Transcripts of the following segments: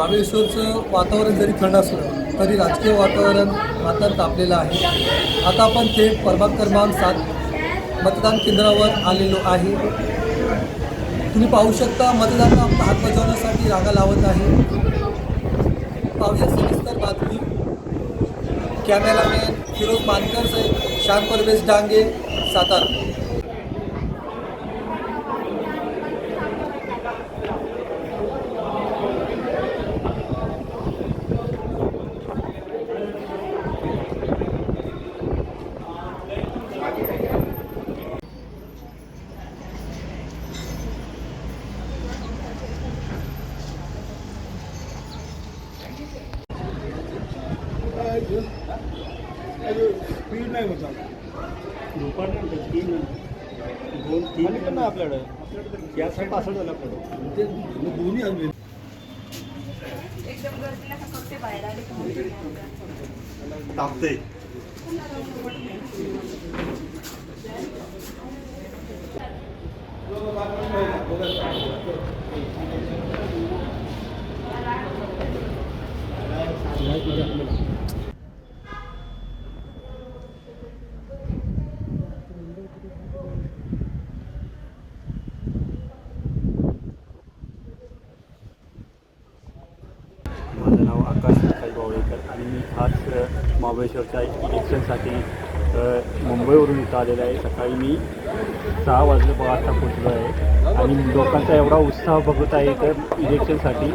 महाबळेश्वरचं वातावरण जरी थंड असलं तरी राजकीय वातावरण मात्र तापलेलं आहे. आता आपण ते प्रभाग क्रमांक सात मतदान केंद्रावर आलेलो आहे. तुम्ही पाहू शकता मतदारांना हात बजावण्यासाठी रागा लावत आहे. पाहूया सविस्तर बातमी. कॅमेरामॅन फिरोज मानकर साहेब शान परवेश डांगे सातारा. स्पीड नाही होत दोन तीन पण आपल्याकडं या साईड पासवर्ड झालं आपल्याकडं ते दोन्ही तापते माझं नाव आकाश साई बावळेकर आणि मी खास अ, महाबळेश्वरच्या इलेक्शनसाठी मुंबईवरून इथं आलेलो आहे. सकाळी मी सहा वाजले वाजता पोचलो आहे. आणि लोकांचा एवढा उत्साह बघत आहे तर इलेक्शनसाठी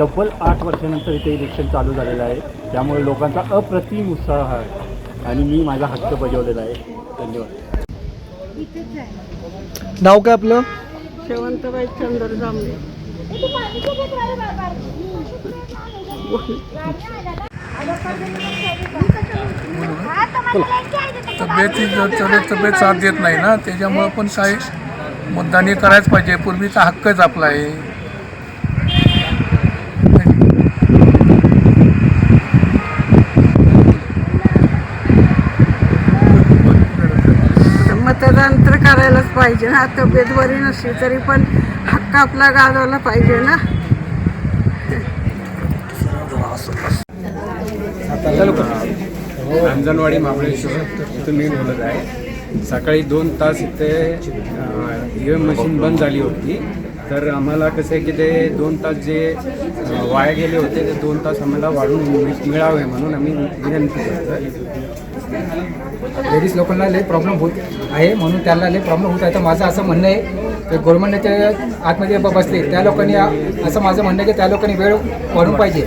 तब्बल आठ वर्षानंतर इथे इलेक्शन चालू झालेलं आहे. त्यामुळे लोकांचा अप्रतिम उत्साह आहे. आणि मी माझा हक्क बजावलेला आहे. धन्यवाद. नाव काय आपलं? शेवंतबाई चंद्र जांभळे. तब्येती जर तब्येत साथ देत नाही ना त्याच्यामुळं पण काय मतदानी करायच पाहिजे. पूर्वीचा हक्कच आपला आहे. मतदान तर करायलाच पाहिजे ना. तब्येत बरी नसली तरी पण हक्क आपला गाजवला पाहिजे ना. अंजनवाडी महाबळेश्वर इथून मी बोलत आहे. सकाळी दोन तास इथे ई एम मशीन बंद झाली होती. तर आम्हाला कसं आहे की ते दोन तास जे वाया गेले होते ते दोन तास आम्हाला वाढून मिळावे म्हणून आम्ही विनंती करतो लेडीज लोकांना लई प्रॉब्लेम होत आहे म्हणून त्यांना लई प्रॉब्लेम होत आहे. तर माझं असं म्हणणं आहे की गव्हर्नमेंटने ते आतमध्ये ब- बसले त्या लोकांनी असं माझं म्हणणं आहे की त्या लोकांनी वेळ वाढून पाहिजे.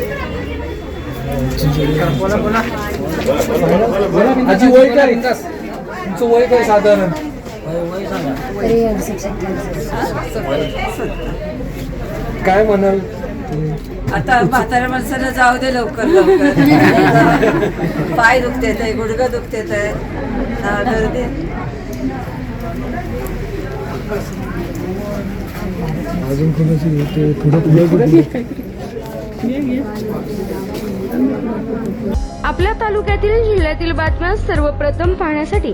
बोला बोला. तुमचं वय काय साधारण. काय म्हणाल? आता म्हाताऱ्या माणसाला जाऊ दे लवकर लवकर. पाय दुखतेत आहे गुडघं दुखतेत आहे गर्दी अजून कोणाची पुढे आपल्या तालुक्यातील जिल्ह्यातील बातम्या सर्वप्रथम पाहण्यासाठी